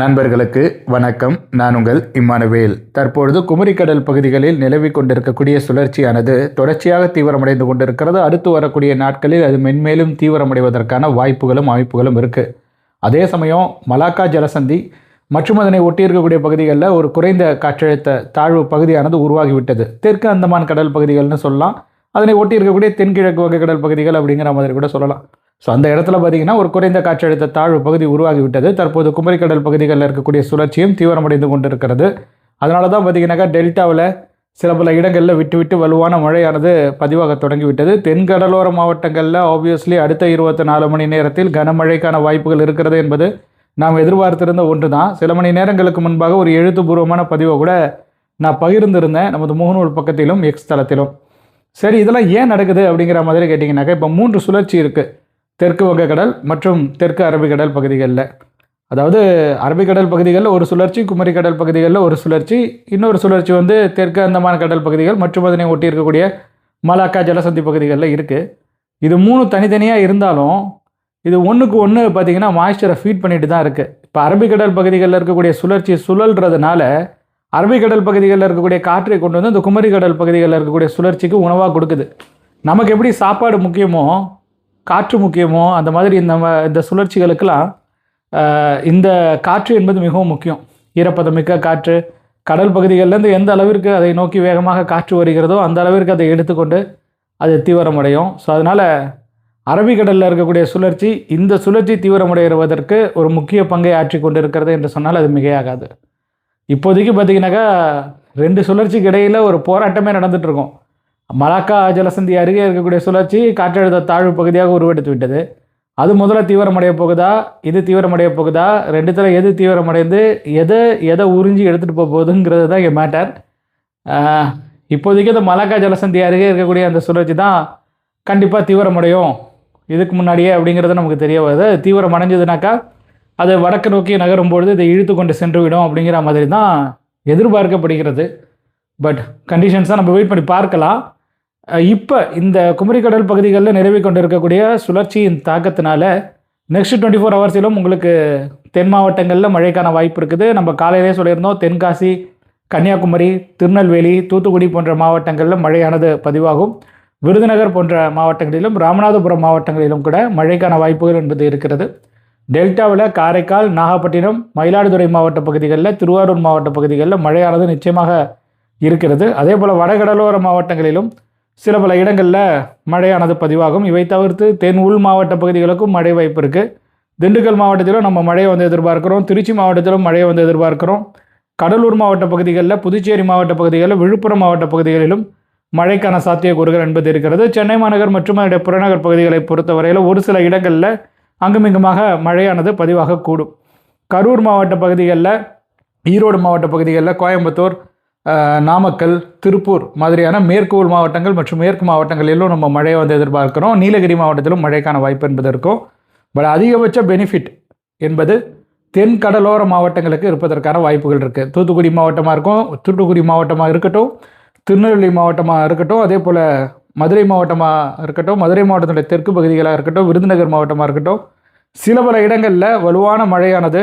நண்பர்களுக்கு வணக்கம். நான் உங்கள் இம்மானுவேல். தற்பொழுது குமரிக்கடல் பகுதிகளில் நிலவிக் கொண்டிருக்கக்கூடிய சுழற்சியானது தொடர்ச்சியாக தீவிரமடைந்து கொண்டிருக்கிறது. அடுத்து வரக்கூடிய நாட்களில் அது மென்மேலும் தீவிரமடைவதற்கான வாய்ப்புகளும் அமைப்புகளும் இருக்குது அதே சமயம் மலாக்கா ஜலசந்தி மற்றும் அதனை ஒட்டியிருக்கக்கூடிய பகுதிகளில் ஒரு குறைந்த காற்றழுத்த தாழ்வு பகுதியானது உருவாகிவிட்டது. தெற்கு அந்தமான் கடல் பகுதிகள்னு சொல்லலாம். அதனை ஒட்டி இருக்கக்கூடிய தென்கிழக்கு வங்கக்கடல் பகுதிகள் அப்படிங்கிற மாதிரி கூட சொல்லலாம். ஸோ அந்த இடத்துல பார்த்தீங்கன்னா ஒரு குறைந்த காற்றழுத்த தாழ்வு பகுதி உருவாகிவிட்டது. தற்போது குமரிக்கடல் பகுதிகளில் இருக்கக்கூடிய சுழற்சியும் தீவிரமடைந்து கொண்டிருக்கிறது. அதனால தான் பார்த்தீங்கன்னாக்கா டெல்டாவில் சில பல இடங்களில் விட்டு விட்டு வலுவான மழையானது பதிவாக தொடங்கிவிட்டது. தென்கடலோர மாவட்டங்களில் ஆப்வியஸ்லி அடுத்த இருபத்தி நாலு மணி நேரத்தில் கனமழைக்கான வாய்ப்புகள் இருக்கிறது என்பது நாம் எதிர்பார்த்திருந்த ஒன்று தான் சில மணி நேரங்களுக்கு முன்பாக ஒரு எழுத்துப்பூர்வமான பதிவை கூட நான் பகிர்ந்திருந்தேன் நமது முகநூல் பக்கத்திலும் எக்ஸ் தளத்திலும். சரி இதெல்லாம் ஏன் நடக்குது அப்படிங்கிற மாதிரி கேட்டிங்கனாக்கா இப்போ மூன்று சுழற்சி இருக்குது தெற்கு வங்கக்கடல் மற்றும் தெற்கு அரபிக்கடல் பகுதிகளில். அதாவது அரபிக்கடல் பகுதிகளில் ஒரு சுழற்சி குமரிக்கடல் பகுதிகளில் ஒரு சுழற்சி இன்னொரு சுழற்சி வந்து தெற்கு அந்தமான கடல் பகுதிகள் மற்றும் அதனை ஒட்டி இருக்கக்கூடிய மலாக்கா ஜலசந்தி பகுதிகளில் இருக்குது இது மூணு தனித்தனியாக இருந்தாலும் இது ஒன்றுக்கு ஒன்று பார்த்திங்கன்னா மாய்ஸ்சரை ஃபீட் பண்ணிட்டு தான் இருக்குது இப்போ அரபிக்கடல் பகுதிகளில் இருக்கக்கூடிய சுழற்சி சுழல்றதுனால அரபிக்கடல் பகுதிகளில் இருக்கக்கூடிய காற்றை கொண்டு வந்து இந்த குமரிக்கடல் பகுதிகளில் இருக்கக்கூடிய சுழற்சிக்கு உணவாக கொடுக்குது. நமக்கு எப்படி சாப்பாடு முக்கியமோ காற்று முக்கியமோ அந்த மாதிரி இந்த இந்த சுழற்சிகளுக்கெல்லாம் இந்த காற்று என்பது மிகவும் முக்கியம். ஈரப்பதமிக்க காற்று கடல் பகுதிகளிலேருந்து எந்த அளவிற்கு அதை நோக்கி வேகமாக காற்று வருகிறதோ அந்த அளவிற்கு அதை எடுத்துக்கொண்டு அது தீவிரமடையும். ஸோ அதனால் அரபிக்கடலில் இருக்கக்கூடிய சுழற்சி இந்த சுழற்சி தீவிரமடைவதற்கு ஒரு முக்கிய பங்கை ஆற்றி கொண்டிருக்கிறது என்று சொன்னால் அது மிகையாகாது. இப்போதைக்கு பார்த்திங்கனாக்கா ரெண்டு சுழற்சிக்கு இடையில் ஒரு போராட்டமே நடந்துகிட்ருக்கோம் இருக்கும். மலாக்கா ஜலசந்தி அருகே இருக்கக்கூடிய சுழற்சி காற்றழுத்த தாழ்வு பகுதியாக உருவெடுத்து விட்டது. அது முதல்ல தீவிரமடைய போகுதா? இது தீவிரமடைய போகுதா? ரெண்டுத்தில் எது தீவிரமடைந்து எதை எதை உறிஞ்சி எடுத்துகிட்டு போக போகுதுங்கிறது தான் இங்கே மேட்டர். இப்போதைக்கு இந்த மலாக்கா ஜலசந்தி அருகே இருக்கக்கூடிய அந்த சுழற்சி தான் கண்டிப்பாக தீவிரமடையும். இதுக்கு முன்னாடியே அப்படிங்கிறது நமக்கு தெரிய வருது. தீவிரம் அடைஞ்சதுனாக்கா அது வடக்கு நோக்கி நகரும் பொழுது இதை இழுத்து கொண்டு சென்று விடும் அப்படிங்கிற மாதிரி தான் எதிர்பார்க்கப்படுகிறது. பட் கண்டிஷன்ஸாக நம்ம வெயிட் பண்ணி பார்க்கலாம். இப்போ இந்த குமரிக்கடல் பகுதிகளில் நிலவி கொண்டிருக்கக்கூடிய சுழற்சியின் தாக்கத்தினால நெக்ஸ்ட் டுவெண்ட்டி ஃபோர் ஹவர்ஸிலும் உங்களுக்கு தென் மாவட்டங்களில் மழைக்கான வாய்ப்பு இருக்குது. நம்ம காலையிலே சொல்லியிருந்தோம் தென்காசி கன்னியாகுமரி திருநெல்வேலி தூத்துக்குடி போன்ற மாவட்டங்களில் மழையானது பதிவாகும். விருதுநகர் போன்ற மாவட்டங்களிலும் ராமநாதபுரம் மாவட்டங்களிலும் கூட மழைக்கான வாய்ப்புகள் என்பது இருக்கிறது. டெல்டாவில் காரைக்கால் நாகப்பட்டினம் மயிலாடுதுறை மாவட்ட பகுதிகளில் திருவாரூர் மாவட்ட பகுதிகளில் மழையானது நிச்சயமாக இருக்கிறது. அதே போல் வடகடலோர மாவட்டங்களிலும் சில பல இடங்களில் மழையானது பதிவாகும். இவை தவிர்த்து தென் உள் மாவட்ட பகுதிகளுக்கும் மழை வாய்ப்பு இருக்குது திண்டுக்கல் மாவட்டத்திலும் நம்ம மழையை வந்து எதிர்பார்க்கிறோம். திருச்சி மாவட்டத்திலும் மழையை வந்து எதிர்பார்க்குறோம். கடலூர் மாவட்ட பகுதிகளில் புதுச்சேரி மாவட்ட பகுதிகளில் விழுப்புரம் மாவட்ட பகுதிகளிலும் மழைக்கான சாத்தியக்கூறுகள் என்பது இருக்கிறது. சென்னை மாநகர் மற்றும் அதனுடைய புறநகர் பகுதிகளை பொறுத்தவரையில் ஒரு சில இடங்களில் அங்குமிங்குமாக மழையானது பதிவாகக்கூடும். கரூர் மாவட்ட பகுதிகளில் ஈரோடு மாவட்ட பகுதிகளில் கோயம்புத்தூர் நாமக்கல் திருப்பூர் மாதிரியான மேற்கு உள் மாவட்டங்கள் மற்றும் மேற்கு மாவட்டங்களிலும் நம்ம மழையை வந்து எதிர்பார்க்கிறோம். நீலகிரி மாவட்டத்திலும் மழைக்கான வாய்ப்பு என்பது இருக்கும். பட் அதிகபட்ச பெனிஃபிட் என்பது தென் கடலோர மாவட்டங்களுக்கு இருப்பதற்கான வாய்ப்புகள் இருக்குது தூத்துக்குடி மாவட்டமாக இருக்கும் தூத்துக்குடி மாவட்டமாக இருக்கட்டும் திருநெல்வேலி மாவட்டமாக இருக்கட்டும் அதே போல் மதுரை மாவட்டமாக இருக்கட்டும் மதுரை மாவட்டத்தினுடைய தெற்கு பகுதிகளாக இருக்கட்டும் விருதுநகர் மாவட்டமாக இருக்கட்டும் சில பல இடங்களில் வலுவான மழையானது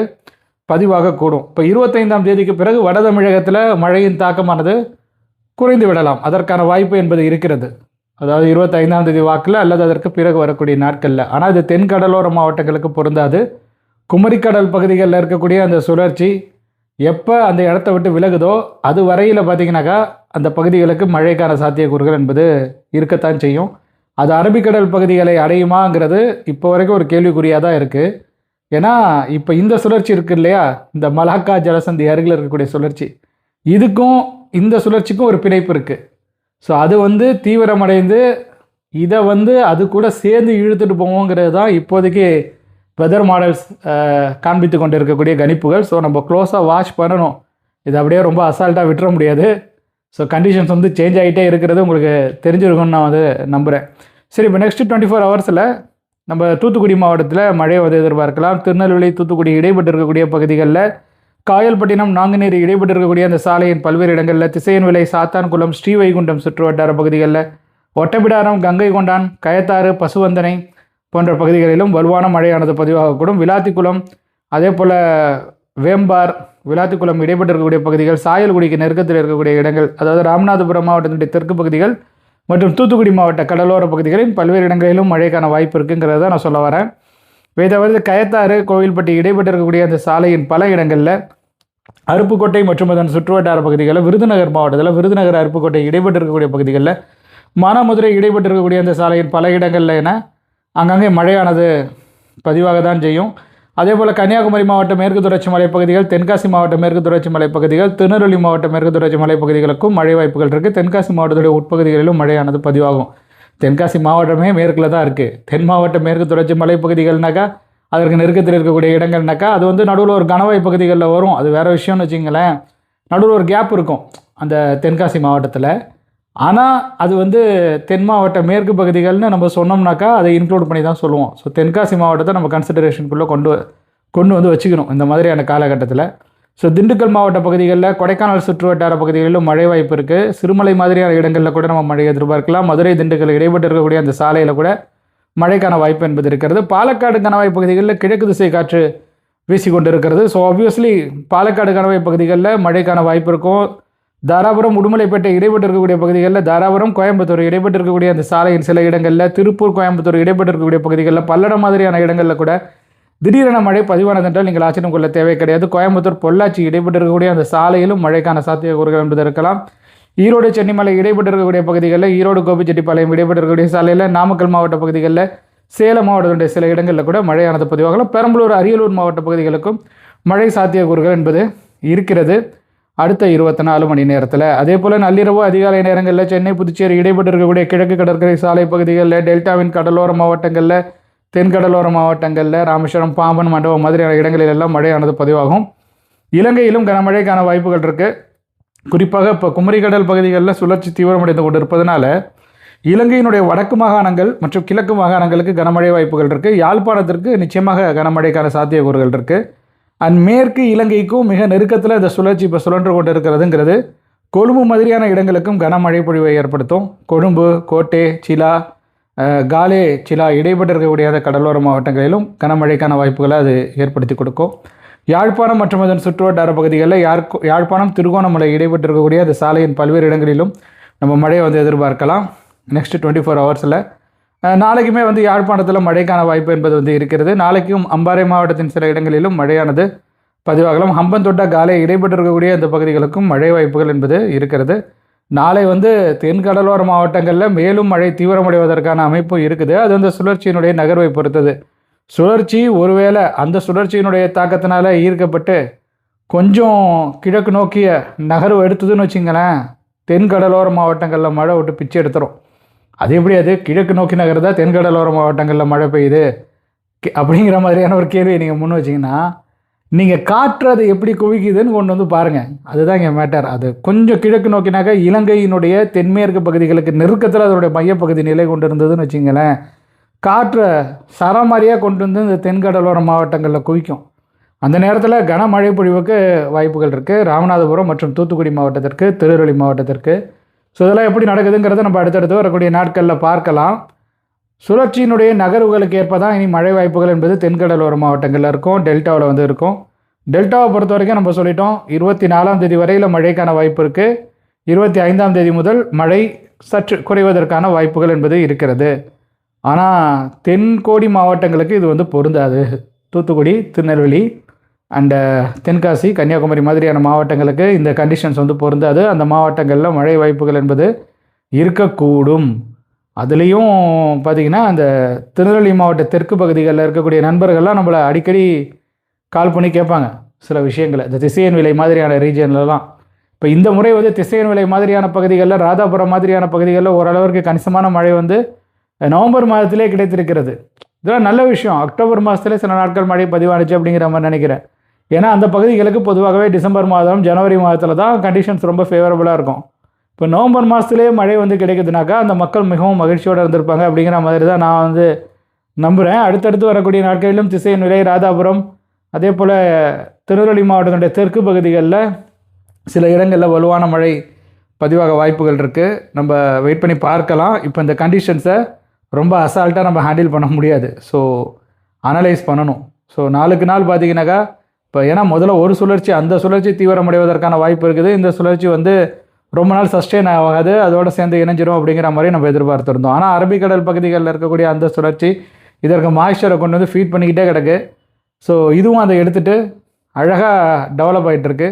பதிவாகக்கூடும் இப்போ இருபத்தைந்தாம் தேதிக்கு பிறகு வட தமிழகத்தில் மழையின் தாக்கமானது குறைந்து விடலாம். அதற்கான வாய்ப்பு என்பது இருக்கிறது. அதாவது இருபத்தைந்தாம் தேதி வாக்கில் அல்லது அதற்கு பிறகு வரக்கூடிய நாட்களில். ஆனால் இது தென் கடலோர மாவட்டங்களுக்கு பொருந்தாது. குமரிக்கடல் பகுதிகளில் இருக்கக்கூடிய அந்த சுழற்சி எப்போ அந்த இடத்த விட்டு விலகுதோ அது வரையில் பார்த்தீங்கன்னாக்கா அந்த பகுதிகளுக்கு மழைக்கான சாத்தியக்கூறுகள் என்பது இருக்கத்தான் செய்யும். அது அரபிக்கடல் பகுதிகளை அடையுமாங்கிறது இப்போ வரைக்கும் ஒரு கேள்விக்குறியாக தான் இருக்குது ஏன்னா இப்போ இந்த சுழற்சி இருக்கு இல்லையா? இந்த மலாக்கா ஜலசந்தி அருகில் இருக்கக்கூடிய சுழற்சி. இதுக்கும் இந்த சுழற்சிக்கும் ஒரு பிணைப்பு இருக்குது ஸோ அது வந்து தீவிரமடைந்து இதை வந்து அது கூட சேர்ந்து இழுத்துட்டு போவோங்கிறது தான் இப்போதைக்கு வெதர் மாடல்ஸ் காண்பித்து கொண்டு இருக்கக்கூடிய கணிப்புகள். ஸோ நம்ம க்ளோஸாக வாட்ச் பண்ணணும். இது அப்படியே ரொம்ப அசால்ட்டாக விட்டுற முடியாது. ஸோ கண்டிஷன்ஸ் வந்து சேஞ்ச் ஆகிட்டே இருக்கிறது உங்களுக்கு தெரிஞ்சிருக்கும்னு நான் வந்து நம்புகிறேன் சரி இப்போ நெக்ஸ்ட் டுவெண்ட்டி ஃபோர் ஹவர்ஸில் நம்ம தூத்துக்குடி மாவட்டத்தில் மழை வந்து எதிர்பார்க்கலாம். திருநெல்வேலி தூத்துக்குடி இடைப்பட்டு இருக்கக்கூடிய பகுதிகளில் காயல்பட்டினம் நாங்குநேரி இடைப்பட்டு இருக்கக்கூடிய அந்த சாலையின் பல்வேறு இடங்களில் திசையன் விலை சாத்தான்குளம் ஸ்ரீவைகுண்டம் சுற்று வட்டார பகுதிகளில் ஒட்டப்பிடாரம் கங்கை கொண்டான் கயத்தாறு பசுவந்தனை போன்ற பகுதிகளிலும் வலுவான மழையானது பதிவாகக்கூடும். விளாத்திக்குளம் அதே போல் வேம்பார் விளாத்திக்குளம் இடைப்பட்டு இருக்கக்கூடிய பகுதிகள் சாயல்குடிக்கு நெருக்கத்தில் இருக்கக்கூடிய இடங்கள் அதாவது ராமநாதபுரம் மாவட்டத்தினுடைய தெற்கு பகுதிகள் மற்றும் தூத்துக்குடி மாவட்ட கடலோர பகுதிகளில் பல்வேறு இடங்களிலும் மழைக்கான வாய்ப்பு இருக்குங்கிறத நான் சொல்ல வரேன். இதை தவிர்த்து கயத்தாறு கோவில்பட்டி இடைப்பட்டு இருக்கக்கூடிய அந்த சாலையின் பல இடங்களில் அருப்புக்கோட்டை மற்றும் அதன் சுற்றுவட்டார பகுதிகளில் விருதுநகர் மாவட்டத்தில் விருதுநகர் அருப்புக்கோட்டை இடைப்பட்டு இருக்கக்கூடிய பகுதிகளில் மானாமதுரை இடைப்பட்டு இருக்கக்கூடிய அந்த சாலையின் பல இடங்களில் என அங்கங்கே மழையானது பதிவாக தான் செய்யும். அதே போல் கன்னியாகுமரி மாவட்ட மேற்கு தொடர்ச்சி மலைப்பகுதிகள் தென்காசி மாவட்ட மேற்கு தொடர்ச்சி மலைப்பகுதிகள் திருநெல்வேலி மாவட்ட மேற்கு தொடர்ச்சி மலைப்பகுதிகளுக்கும் மழை வாய்ப்புகள் இருக்குது தென்காசி மாவட்டத்துடைய உட்பகுதிகளிலும் மழையானது பதிவாகும். தென்காசி மாவட்டமே மேற்கில் தான் இருக்குது தென் மாவட்ட மேற்கு தொடர்ச்சி மலைப்பகுதிகள்னாக்கா அதற்கு நெருக்கத்தில் இருக்கக்கூடிய இடங்கள்னாக்கா அது வந்து நடுவில் ஒரு கணவாய் பகுதிகளில் வரும். அது வேறு விஷயம்னு வச்சிங்களேன். நடுவில் ஒரு கேப் இருக்கும். அந்த தென்காசி மாவட்டத்தில். ஆனால் அது வந்து தென் மாவட்ட மேற்கு பகுதிகள்னு நம்ம சொன்னோம்னாக்கா அதை இன்க்ளூட் பண்ணி தான் சொல்லுவோம். ஸோ தென்காசி மாவட்டத்தை நம்ம கன்சிடரேஷனுக்குள்ளே கொண்டு கொண்டு வந்து வச்சுக்கணும் இந்த மாதிரியான காலகட்டத்தில். ஸோ திண்டுக்கல் மாவட்ட பகுதிகளில் கொடைக்கானல் சுற்று வட்டார பகுதிகளிலும் மழை வாய்ப்பு இருக்குது சிறுமலை மாதிரியான இடங்களில் கூட நம்ம மழை எதிர்பார்க்கலாம். மதுரை திண்டுக்கல் இடைப்பட்டு இருக்கக்கூடிய அந்த சாலையில் கூட மழைக்கான வாய்ப்பு என்பது இருக்கிறது. பாலக்காடு கணவாய் பகுதிகளில் கிழக்கு திசை காற்று வீசி கொண்டு இருக்கிறது ஸோ ஆப்வியஸ்லி பாலக்காடு கணவாய் பகுதிகளில் மழைக்கான வாய்ப்பு இருக்கும். தாராபுரம் உடுமலைப்பேட்டை இடைப்பட்டு இருக்கக்கூடிய பகுதிகளில் தாராபுரம் கோயம்புத்தூர் இடைப்பட்டு இருக்கக்கூடிய அந்த சாலையின் சில இடங்களில் திருப்பூர் கோயம்புத்தூர் இடைப்பட்டு இருக்கக்கூடிய பகுதிகளில் பல்லடம் மாதிரியான இடங்களில் கூட திடீரென மழை பதிவானதென்றால் நீங்கள் ஆச்சரியம் கொள்ள தேவை கிடையாது. கோயம்புத்தூர் பொள்ளாச்சி இடைப்பட்டு இருக்கக்கூடிய அந்த சாலையிலும் மழைக்கான சாத்தியக்கூறுகள் என்பது இருக்கலாம். ஈரோடு சென்னிமலை இடைப்பட்டு இருக்கக்கூடிய பகுதிகளில் ஈரோடு கோபிச்செட்டிப்பாளையம் இடைப்பட்டு இருக்கக்கூடிய சாலையில் நாமக்கல் மாவட்ட பகுதிகளில் சேலம் மாவட்டத்துடைய சில இடங்களில் கூட மழையானது பதிவாகலாம். பெரம்பலூர் அரியலூர் மாவட்ட பகுதிகளுக்கும் மழை சாத்தியக்கூறுகள் என்பது இருக்கிறது. அடுத்த இருபத்தி நாலு மணி நேரத்தில். அதே போல் நள்ளிரவு அதிகாலை நேரங்களில் சென்னை புதுச்சேரி இடைப்பட்டு இருக்கக்கூடிய கிழக்கு கடற்கரை சாலை பகுதிகளில் டெல்டாவின் கடலோர மாவட்டங்களில் தென்கடலோர மாவட்டங்களில் ராமேஸ்வரம் பாம்பன் மண்டபம் மாதிரியான இடங்களில் எல்லாம் மழையானது பதிவாகும். இலங்கையிலும் கனமழைக்கான வாய்ப்புகள் இருக்குது குறிப்பாக இப்போ குமரிக்கடல் பகுதிகளில் சுழற்சி தீவிரமடைந்து கொண்டிருப்பதனால இலங்கையினுடைய வடக்கு மாகாணங்கள் மற்றும் கிழக்கு மாகாணங்களுக்கு கனமழை வாய்ப்புகள் இருக்குது யாழ்ப்பாணத்திற்கு நிச்சயமாக கனமழைக்கான சாத்தியக்கூறுகள் இருக்குது அண்ட் மேற்கு இலங்கைக்கும் மிக நெருக்கத்தில் இந்த சுழற்சி இப்போ சுழன்று கொண்டு இருக்கிறதுங்கிறது கொழும்பு மாதிரியான இடங்களுக்கும் கனமழை பொழிவை ஏற்படுத்தும். கொழும்பு கோட்டை சிலா காலே சிலா இடைப்பட்டு இருக்கக்கூடிய கடலோர மாவட்டங்களிலும் கனமழைக்கான வாய்ப்புகளை அது ஏற்படுத்தி கொடுக்கும். யாழ்ப்பாணம் மற்றும் அதன் சுற்றுவட்டார பகுதிகளில் யார் யாழ்ப்பாணம் திருகோணமலை இடைப்பட்டு இருக்கக்கூடிய அந்த சாலையின் பல்வேறு இடங்களிலும் நம்ம மழையை வந்து எதிர்பார்க்கலாம். நெக்ஸ்ட் டுவெண்ட்டி ஃபோர் ஹவர்ஸில் நாளைக்குமே வந்து யாழ்ப்பாணத்தில் மழைக்கான வாய்ப்பு என்பது வந்து இருக்கிறது. நாளைக்கும் அம்பாறை மாவட்டத்தின் சில இடங்களிலும் மழையானது பதிவாகலாம். ஹம்பந்தொட்டா காலை இடைப்பட்டு இருக்கக்கூடிய அந்த பகுதிகளுக்கும் மழை வாய்ப்புகள் என்பது இருக்கிறது. நாளை வந்து தென்கடலோர மாவட்டங்களில் மேலும் மழை தீவிரமடைவதற்கான அமைப்பு இருக்குது. அது அந்த சுழற்சியினுடைய நகர்வை பொறுத்தது. சுழற்சி ஒருவேளை அந்த சுழற்சியினுடைய தாக்கத்தினால ஈர்க்கப்பட்டு கொஞ்சம் கிழக்கு நோக்கிய நகர்வு எடுத்ததுன்னு வச்சுங்களேன் தென்கடலோர மாவட்டங்களில் மழை விட்டு பிச்சை எடுத்துரும். அது எப்படி அது? கிழக்கு நோக்கி நகர்தா? தென்கடலோர மாவட்டங்களில் மழை பெய்யுது? கி- அப்படிங்கிற மாதிரியான ஒரு கேள்வியை நீங்கள் முன் வச்சிங்கன்னா நீங்கள் காற்று அதை எப்படி குவிக்குதுன்னு கொண்டு வந்து பாருங்கள் அதுதான் இங்கே மேட்டர். அது கொஞ்சம் கிழக்கு நோக்கினாக்க இலங்கையினுடைய தென்மேற்கு பகுதிகளுக்கு நெருக்கத்தில் அதனுடைய மையப்பகுதி நிலை கொண்டு இருந்ததுன்னு வச்சுங்களேன் காற்றை சரமாரியாக கொண்டு வந்து இந்த தென்கடலோர மாவட்டங்களில் குவிக்கும். அந்த நேரத்தில் கனமழை பொழிவுக்கு வாய்ப்புகள் இருக்குது ராமநாதபுரம் மற்றும் தூத்துக்குடி மாவட்டத்திற்கு திருநெல்வேலி மாவட்டத்திற்கு ஸோ இதெல்லாம் எப்படி நடக்குதுங்கிறத நம்ம அடுத்தடுத்து வரக்கூடிய நாட்களில் பார்க்கலாம். சுழற்சியினுடைய நகர்வுகளுக்கு ஏற்ப தான் இனி மழை வாய்ப்புகள் என்பது தென்கடலோர மாவட்டங்களில் இருக்கும் டெல்டாவில் வந்து இருக்கும். டெல்டாவை பொறுத்த வரைக்கும் நம்ம சொல்லிட்டோம் இருபத்தி நாலாம் தேதி வரையில் மழைக்கான வாய்ப்பு இருக்குது இருபத்தி ஐந்தாம் தேதி முதல் மழை சற்று குறைவதற்கான வாய்ப்புகள் என்பது இருக்கிறது. ஆனால் தென்கோடி மாவட்டங்களுக்கு இது வந்து பொருந்தாது. தூத்துக்குடி திருநெல்வேலி அண்டு uh, தென்காசி கன்னியாகுமரி மாதிரியான மாவட்டங்களுக்கு இந்த கண்டிஷன்ஸ் வந்து பொருந்தாது. அந்த மாவட்டங்களில் மழை வாய்ப்புகள் என்பது இருக்கக்கூடும். அதுலேயும் பார்த்திங்கன்னா அந்த திருநெல்வேலி மாவட்ட தெற்கு பகுதிகளில் இருக்கக்கூடிய நண்பர்கள்லாம் நம்மளை அடிக்கடி கால் பண்ணி கேட்பாங்க. சில விஷயங்களை. இந்த திசையன் விலை மாதிரியான ரீஜன்லலாம் இப்போ இந்த முறை வந்து திசையன் விலை மாதிரியான பகுதிகளில் ராதாபுரம் மாதிரியான பகுதிகளில் ஓரளவிற்கு கணிசமான மழை வந்து நவம்பர் மாதத்திலே கிடைத்திருக்கிறது. இதெல்லாம் நல்ல விஷயம். அக்டோபர் மாதத்துலேயே சில நாட்கள் மழை பதிவானுச்சு அப்படிங்கிற மாதிரி நினைக்கிறேன். ஏன்னா அந்த பகுதிகளுக்கு பொதுவாகவே டிசம்பர் மாதம் ஜனவரி மாதத்தில் தான் கண்டிஷன்ஸ் ரொம்ப ஃபேவரபுளாக இருக்கும். இப்போ நவம்பர் மாதத்துலேயே மழை வந்து கிடைக்குதுனாக்கா அந்த மக்கள் மிகவும் மகிழ்ச்சியோடு இருந்திருப்பாங்க அப்படிங்கிற மாதிரி தான் நான் வந்து நம்புகிறேன் அடுத்தடுத்து வரக்கூடிய நாட்களிலும் திசையின் விலை ராதாபுரம் அதே போல் திருநெல்வேலி மாவட்டத்தினுடைய தெற்கு பகுதிகளில் சில இடங்களில் வலுவான மழை பதிவாக வாய்ப்புகள் இருக்குது நம்ம வெயிட் பண்ணி பார்க்கலாம். இப்போ இந்த கண்டிஷன்ஸை ரொம்ப அசால்ட்டாக நம்ம ஹேண்டில் பண்ண முடியாது. ஸோ அனலைஸ் பண்ணணும். ஸோ நாளுக்கு நாள் பார்த்தீங்கன்னாக்கா இப்போ ஏன்னா முதல்ல ஒரு சுழற்சி அந்த சுழற்சி தீவிரமடைவதற்கான வாய்ப்பு இருக்குது. இந்த சுழற்சி வந்து ரொம்ப நாள் சஸ்டெயின் ஆகாது அதோடு சேர்ந்து இணைஞ்சிரும் அப்படிங்கிற மாதிரி நம்ம எதிர்பார்த்துருந்தோம். ஆனால் அரபிக்கடல் பகுதிகளில் இருக்கக்கூடிய அந்த சுழற்சி இதற்கு மாய்ஸ்சரை கொண்டு வந்து ஃபீட் பண்ணிக்கிட்டே கிடக்கு. ஸோ இதுவும் அதை எடுத்துகிட்டு அழகாக டெவலப் ஆகிட்டுருக்கு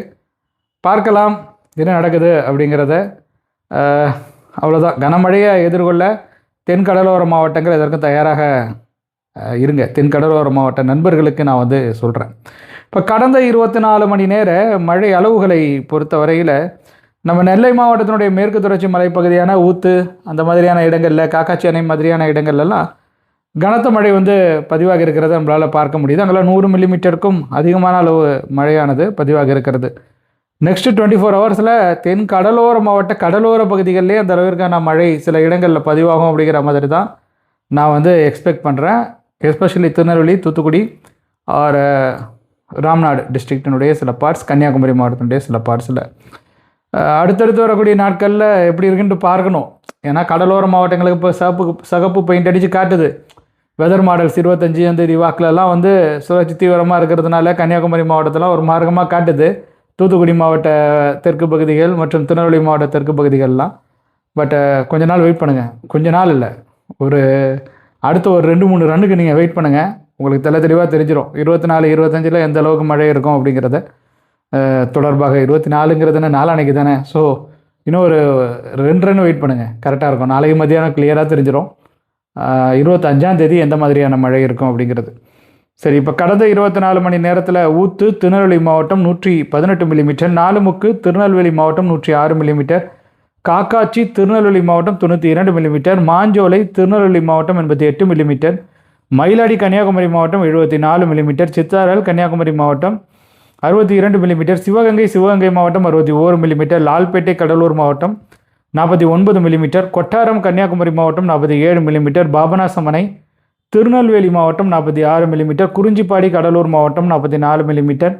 பார்க்கலாம் என்ன நடக்குது அப்படிங்கிறத அவ்வளோதான் கனமழையை எதிர்கொள்ள தென் கடலோர மாவட்டங்கள் இதற்கும் தயாராக இருங்க. தென் கடலோர மாவட்ட நண்பர்களுக்கு நான் வந்து சொல்கிறேன் இப்போ கடந்த இருபத்தி நாலு மணி நேர மழை அளவுகளை பொறுத்த வரையில் நம்ம நெல்லை மாவட்டத்தினுடைய மேற்கு தொடர்ச்சி மலைப்பகுதியான ஊத்து அந்த மாதிரியான இடங்களில் காக்காச்சி அணை மாதிரியான இடங்கள்லாம் கனத்த மழை வந்து பதிவாக இருக்கிறத நம்மளால் பார்க்க முடியுது. அங்கெல்லாம் நூறு மில்லிமீட்டருக்கும் அதிகமான அளவு மழையானது பதிவாக இருக்கிறது. நெக்ஸ்ட் டுவெண்ட்டி ஃபோர் ஹவர்ஸில் தென் கடலோர மாவட்ட கடலோர பகுதிகளிலே அந்த அளவிற்கான மழை சில இடங்களில் பதிவாகும் அப்படிங்கிற மாதிரி தான் நான் வந்து எக்ஸ்பெக்ட் பண்ணுறேன் எஸ்பெஷலி திருநெல்வேலி தூத்துக்குடி ஆர் ராம்நாடு டிஸ்ட்ரிக்டினுடைய சில பார்ட்ஸ் கன்னியாகுமரி மாவட்டத்தினுடைய சில பார்ட்ஸில் அடுத்தடுத்து வரக்கூடிய நாட்களில் எப்படி இருக்குன்ட்டு பார்க்கணும். ஏன்னா கடலோர மாவட்டங்களுக்கு இப்போ சகப்பு சகப்பு பெயிண்ட் அடித்து காட்டுது. வெதர் மாடல்ஸ் இருபத்தஞ்சி அந்த வாக்கிலலாம் வந்து சுழற்சி தீவிரமாக இருக்கிறதுனால கன்னியாகுமரி மாவட்டத்தில் ஒரு மார்க்கமாக காட்டுது. தூத்துக்குடி மாவட்ட தெற்கு பகுதிகள் மற்றும் திருநெல்வேலி மாவட்ட தெற்கு பகுதிகள்லாம். பட் கொஞ்ச நாள் வெயிட் பண்ணுங்கள் கொஞ்ச நாள் இல்லை. ஒரு அடுத்த ஒரு ரெண்டு மூணு ரன்னுக்கு நீங்கள் வெயிட் பண்ணுங்கள் உங்களுக்கு தெல தெளிவாக தெரிஞ்சிடும் இருபத்தி நாலு இருபத்தஞ்சில் எந்த அளவுக்கு மழை இருக்கும் அப்படிங்கிறத. தொடர்பாக இருபத்தி நாலுங்கிறது நாளானைக்கு தானே? ஸோ இன்னும் ஒரு ரெண்டு ரன் வெயிட் பண்ணுங்கள் கரெக்டாக இருக்கும். நாளைக்கு மதியானம் கிளியராக தெரிஞ்சிடும் இருபத்தஞ்சாம் தேதி எந்த மாதிரியான மழை இருக்கும் அப்படிங்கிறது. சரி இப்போ கடந்த இருபத்தி நாலு மணி நேரத்தில் ஊத்து திருநெல்வேலி மாவட்டம் நூற்றி பதினெட்டு மில்லிமீட்டர் நாலுமுக்கு திருநெல்வேலி மாவட்டம் நூற்றி ஆறு மில்லிமீட்டர் காக்காட்சி திருநெல்வேலி மாவட்டம் தொண்ணூற்றி இரண்டு மில்லிமீட்டர் மாஞ்சோலை திருநெல்வேலி மாவட்டம் எண்பத்தி எட்டு மில்லிமீட்டர் மயிலாடி கன்னியாகுமரி மாவட்டம் எழுபத்தி நாலு மில்லிமீட்டர் சித்தாரல் கன்னியாகுமரி மாவட்டம் அறுபத்தி இரண்டு மில்லிமீட்டர் சிவகங்கை சிவகங்கை மாவட்டம் அறுபத்தி ஓரு மில்லிமீட்டர் லால்பேட்டை கடலூர் மாவட்டம் நாற்பத்தி ஒன்பது மில்லிமீட்டர் கொட்டாரம் கன்னியாகுமரி மாவட்டம் நாற்பத்தி ஏழு மில்லிமீட்டர் பாபநாசமனை திருநெல்வேலி மாவட்டம் நாற்பத்தி ஆறு மில்லிமீட்டர் குறிஞ்சிப்பாடி கடலூர் மாவட்டம் நாற்பத்தி நாலு மில்லிமீட்டர்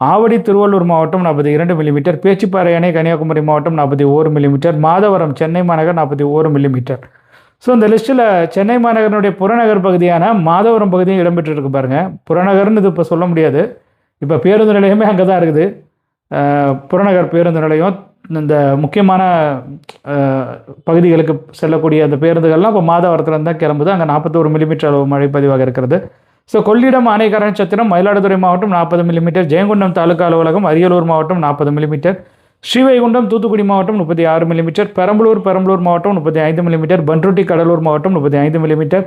ஆவடி திருவள்ளூர் மாவட்டம் நாற்பத்தி இரண்டு மில்லிமீட்டர் பேச்சுப்பாறை அணை கன்னியாகுமரி மாவட்டம் நாற்பத்தி ஓரு மில்லிமீட்டர் மாதவரம் சென்னை மாநகர் நாற்பத்தி ஓரு மில்லிமீட்டர் ஸோ இந்த லிஸ்ட்டில் சென்னை மாநகரனுடைய புறநகர் பகுதியான மாதவரம் பகுதியும் இடம்பெற்றிருக்கு பாருங்கள் புறநகர்னு இது இப்போ சொல்ல முடியாது. இப்போ பேருந்து நிலையமே அங்கே தான் இருக்குது. புறநகர் பேருந்து நிலையம் இந்த முக்கியமான பகுதிகளுக்கு செல்லக்கூடிய அந்த பேருந்துகள்லாம் இப்போ மாதவரத்துலேருந்து தான் கிளம்புது. அங்கே நாற்பத்தோரு மில்லிமீட்டர் அளவு மழை பதிவாக இருக்கிறது. ஸோ கொள்ளிடம் அணைக்கரண் சத்திரம் மயிலாடுதுறை மாவட்டம் நாற்பது மில்லிமீட்டர் ஜெயங்கொண்டம் தாலுக்கா அலுவலகம் அரியலூர் மாவட்டம் நாற்பது மில்லிமீட்டர் ஸ்ரீவைகுண்டம் தூத்துக்குடி மாவட்டம் முப்பத்தி ஆறு மில்லிமீட்டர் பெரம்பலூர் பெரம்பலூர் மாவட்டம் முப்பத்தி ஐந்து மில்லிமீட்டர் பன்ருட்டி கடலூர் மாவட்டம் முப்பத்தி ஐந்து மில்லிமீட்டர்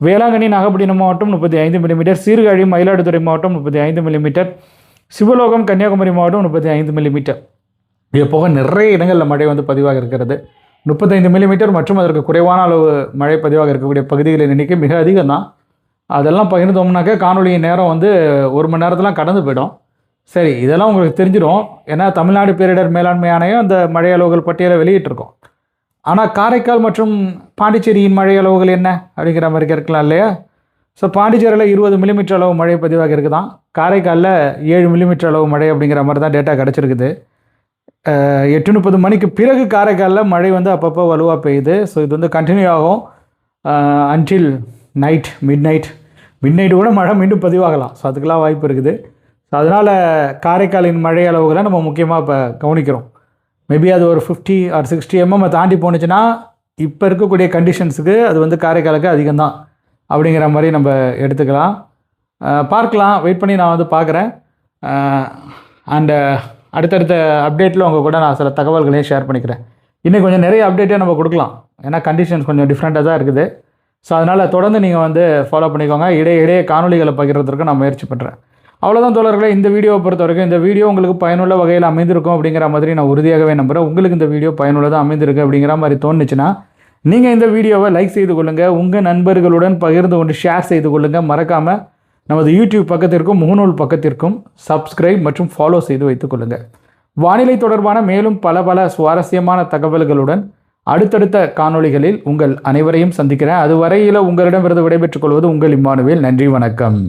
வேளாங்கண்ணி நாகப்பட்டினம் மாவட்டம் முப்பத்தி ஐந்து மில்லிமீட்டர் சீர்காழி மயிலாடுதுறை மாவட்டம் முப்பத்தி ஐந்து மில்லிமீட்டர் சிவலோகம் கன்னியாகுமரி மாவட்டம் முப்பத்தி ஐந்து மில்லிமீட்டர் இது போக நிறைய இடங்களில் மழை வந்து பதிவாக இருக்கிறது. முப்பத்தைந்து மில்லிமீட்டர் மற்றும் அதற்கு குறைவான அளவு மழை பதிவாக இருக்கக்கூடிய பகுதிகளின் எண்ணிக்கை மிக அதிகம் தான் அதெல்லாம் பகிர்ந்தோம்னாக்க காணொலியின் நேரம் வந்து ஒரு மணி நேரத்தில் கடந்து போயிடும். சரி இதெல்லாம் உங்களுக்கு தெரிஞ்சிடும் ஏன்னா தமிழ்நாடு பேரிடர் மேலாண்மை ஆணையம் அந்த மழை அளவுகள் பட்டியலை வெளியிட்டிருக்கோம். ஆனால் காரைக்கால் மற்றும் பாண்டிச்சேரியின் மழை அளவுகள் என்ன? அப்படிங்கிற மாதிரி இருக்கலாம் இல்லையா? ஸோ பாண்டிச்சேரியில் இருபது மில்லிமீட்டர் அளவு மழை பதிவாக இருக்குதான். காரைக்காலில் ஏழு மில்லிமீட்டர் அளவு மழை அப்படிங்கிற மாதிரி தான் டேட்டா கிடச்சிருக்குது. எட்டு முப்பது மணிக்கு பிறகு காரைக்காலில் மழை வந்து அப்பப்போ வலுவாக பெய்யுது. ஸோ இது வந்து கண்டினியூ ஆகும். Until night midnight midnight கூட மழை மீண்டும் பதிவாகலாம். ஸோ அதுக்கெல்லாம் வாய்ப்பு இருக்குது. ஸோ அதனால் காரைக்காலின் மழை அளவுகளை நம்ம முக்கியமாக இப்போ கவனிக்கிறோம். மேபி அது ஒரு ஃபிஃப்டி ஆர் சிக்ஸ்டி எம்எம் தாண்டி போணுச்சுன்னா இப்போ இருக்கக்கூடிய கண்டிஷன்ஸுக்கு அது வந்து காரைக்காலுக்கு அதிகம்தான். அப்படிங்கிற மாதிரி நம்ம எடுத்துக்கலாம். பார்க்கலாம். வெயிட் பண்ணி நான் வந்து பார்க்குறேன் அண்டு அடுத்தடுத்த அப்டேட்டில் உங்கள் கூட நான் சில தகவல்களையும் ஷேர் பண்ணிக்கிறேன். இன்னும் கொஞ்சம் நிறைய அப்டேட்டே நம்ம கொடுக்கலாம். ஏன்னா கண்டிஷன்ஸ் கொஞ்சம் டிஃப்ரெண்ட்டாக தான் இருக்குது. ஸோ அதனால் தொடர்ந்து நீங்கள் வந்து ஃபாலோ பண்ணிக்கோங்க. இடையே இடையே காணொலிகளை பகிர்றதுக்கு நான் முயற்சி பண்ணுறேன் அவ்வளோதான் தோழர்களே இந்த வீடியோவை பொறுத்த வரைக்கும் இந்த வீடியோ உங்களுக்கு பயனுள்ள வகையில் அமைந்திருக்கும் அப்படிங்கிற மாதிரி நான் உறுதியாகவே நம்புகிறேன் உங்களுக்கு இந்த வீடியோ பயனுள்ளதாக அமைந்திருக்கு அப்படிங்கிற மாதிரி தோணுச்சுன்னா நீங்கள் இந்த வீடியோவை லைக் செய்து கொள்ளுங்கள் உங்கள் நண்பர்களுடன் பகிர்ந்து கொண்டு ஷேர் செய்து கொள்ளுங்கள் மறக்காமல் நமது யூடியூப் பக்கத்திற்கும் முகநூல் பக்கத்திற்கும் சப்ஸ்கிரைப் மற்றும் ஃபாலோ செய்து வைத்துக் கொள்ளுங்கள் வானிலை தொடர்பான மேலும் பல பல சுவாரஸ்யமான தகவல்களுடன் அடுத்தடுத்த காணொளிகளில் உங்கள் அனைவரையும் சந்திக்கிறேன். அதுவரையில் உங்களிடமிருந்து விடைபெற்றுக் கொள்வது உங்கள் இம்மானுவேல். நன்றி வணக்கம்.